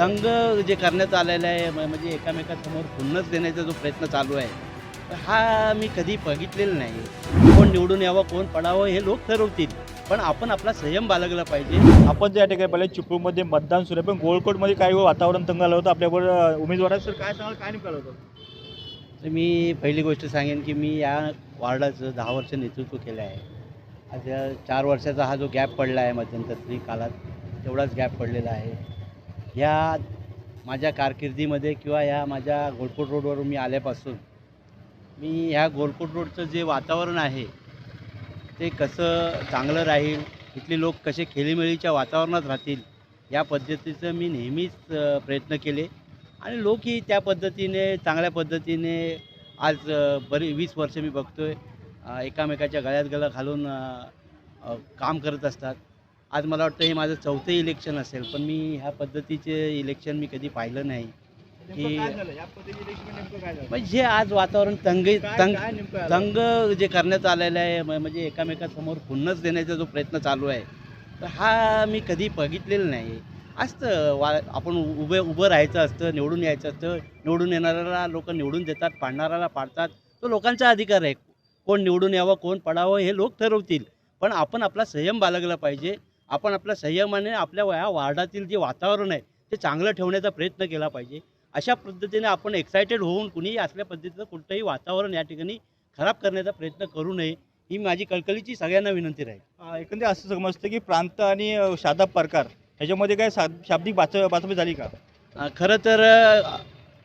दंग जे करण्यात आलेलं आहे म्हणजे एकामेकासमोर खुन्नस देण्याचा जो प्रयत्न चालू आहे तर हा मी कधी बघितलेला नाही. कोण निवडून यावं कोण पडावं हे लोक ठरवतील. पण आपण आपला संयम बाळगला पाहिजे. आपण ज्या ठिकाणी पाहिलं चिपळूणमध्ये मतदान सुरू आहे. पण गोलकोटमध्ये काही वातावरण तंग आलं होतं. आपल्याबरोबर उमेदवार सर काय सांगाल? काय नेमकं आलं होतं? तर मी पहिली गोष्ट सांगेन की मी या वार्डाचं दहा वर्ष नेतृत्व केलं आहे. या चार वर्षाचा हा जो गॅप पडला आहे मध्यंतरी काळात तेवढाच गॅप पडलेला आहे. ह्या माझ्या कारकिर्दीमध्ये किंवा ह्या माझ्या गोलकोट रोडवरून मी आल्यापासून मी ह्या गोलकोट रोडचं जे वातावरण आहे ते कसं चांगलं राहील इथले लोक कसे खेळीमेळीच्या वातावरणात राहतील या पद्धतीचं मी नेहमीच प्रयत्न केले. आणि लोकही त्या पद्धतीने चांगल्या पद्धतीने आज बरी वीस वर्ष मी बघतो आहे एकामेकाच्या गळ्यात गळा घालून काम करत असतात. आज मला वाटतं हे माझं चौथं इलेक्शन असेल पण मी ह्या पद्धतीचे इलेक्शन मी कधी पाहिलं नाही. झालं? म्हणजे जे आज वातावरण तंग तंग? तंग जे करण्यात आलेलं आहे म्हणजे एकामेकासमोर खुन्नस देण्याचा जो प्रयत्न चालू आहे तर हा मी कधी बघितलेला नाही. असतं वा आपण उभे उभं राहायचं असतं निवडून यायचं असतं निवडून येणाऱ्याला लोक निवडून देतात पाडणाऱ्याला पाडतात तो लोकांचा अधिकार आहे. कोण निवडून यावं कोण पडावं हे लोक ठरवतील. पण आपण आपला संयम बाळगला पाहिजे. आपण आपल्या संयमाने आपल्या या वार्डातील जे वातावरण आहे ते चांगलं ठेवण्याचा प्रयत्न केला पाहिजे. अशा पद्धतीने आपण एक्सायटेड होऊन कुणीही असल्या पद्धतीचं कोणतंही वातावरण या ठिकाणी खराब करण्याचा प्रयत्न करू नये ही माझी कळकळीची सगळ्यांना विनंती राहील. अ, एकंदरीत असं समजतं की प्रांत आणि अ, शादाब प्रकार ह्याच्यामध्ये काय सा शाब्दिक बाच बातमी झाली का? खरं तर अ,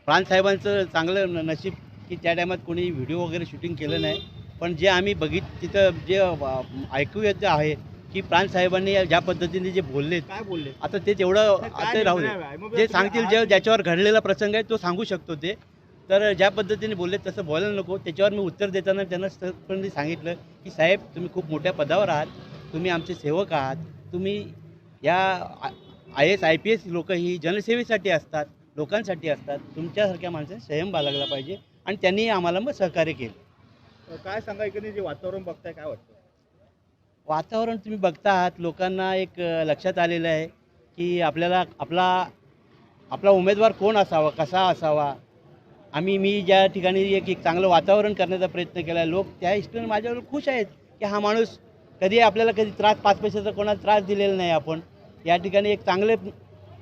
प्राणसाहेबांचं चांगलं न- नशीब की त्या टायमात कोणी व्हिडिओ वगैरे शूटिंग केलं नाही. पण जे आम्ही बघित तिथं जे अ, ऐकू येतं आहे की प्राणसाहेबांनी ज्या पद्धतीने जे बोलले काय बोलले आता ते तेवढं आता राहू दे. जे सांगतील जे ज्याच्यावर घडलेला प्रसंग आहे तो सांगू शकतो ते. तर ज्या पद्धतीने बोलले तसं बोलायला नको. त्याच्यावर मी उत्तर देताना त्यांना सांगितलं की साहेब तुम्ही खूप मोठ्या पदावर आहात. तुम्ही आमचे सेवक आहात. तुम्ही या I S I P S लोक ही जनसेवेसाठी असतात लोकांसाठी असतात. तुमच्यासारख्या माणसाने संयम बाळगला पाहिजे आणि त्यांनी आम्हाला मग सहकार्य केलं. काय सांगा एकंदरीत जे वातावरण बघताय काय वाटतं? वातावरण तुम्ही बघता आहात लोकांना एक लक्षात आलेलं आहे की आपल्याला आपला आपला उमेदवार कोण असावा कसा असावा? आम्ही मी ज्या ठिकाणी एक एक चांगलं वातावरण करण्याचा प्रयत्न केला लोक त्या हिशोबाने माझ्यावर खुश आहेत की हा माणूस कधी आपल्याला कधी त्रास पाच पैशाचा कोणाला त्रास दिलेला नाही आपण. या ठिकाणी एक चांगले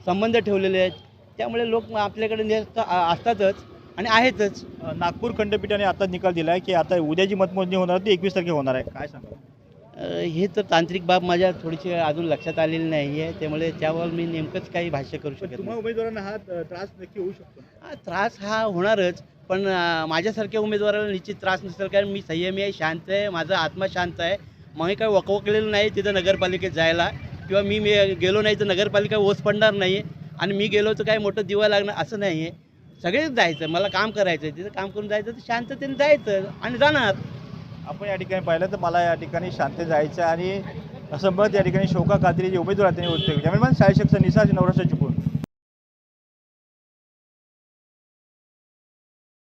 संबंध ठेवलेले आहेत. त्यामुळे लोक आपल्याकडे नेत असतातच आणि आहेतच. नागपूर खंडपीठाने आता निकाल दिला आहे की आता उद्या जी मतमोजणी होणार ती एकवीस तारखे होणार आहे. काय सांगा हे तर तांत्रिक बाब माझ्या थोडीशी अजून लक्षात आलेली नाही आहे. त्यामुळे त्यावर मी नेमकंच काही भाष्य करू शकत नाही. उमेदवारांना हा त्रास नक्की होऊ शकतो हा, त्रास हा होणारच पण माझ्यासारख्या उमेदवाराला निश्चित त्रास नसेल कारण मी संयमी आहे शांत आहे माझा आत्मा शांत आहे. मग मी काही वकवकलेलं नाही तिथं नगरपालिकेत जायला किंवा मी मी गेलो नाही तर नगरपालिका ओस पडणार नाही आणि मी गेलो तर काय मोठं दिवा लागणार असं नाही आहे. सगळेच जायचं मला काम करायचं आहे तिथं काम करून जायचं तर शांततेने जायचं आणि जाणार. आपण या ठिकाणी पाहिलं तर मला या ठिकाणी शांत जायचं आहे आणि असं मत या ठिकाणी शोका कात्री जे उमेदवार आहेत त्यांनी होते कॅमेरामॅन सायशक्ष निसाज नवराशा चुकून.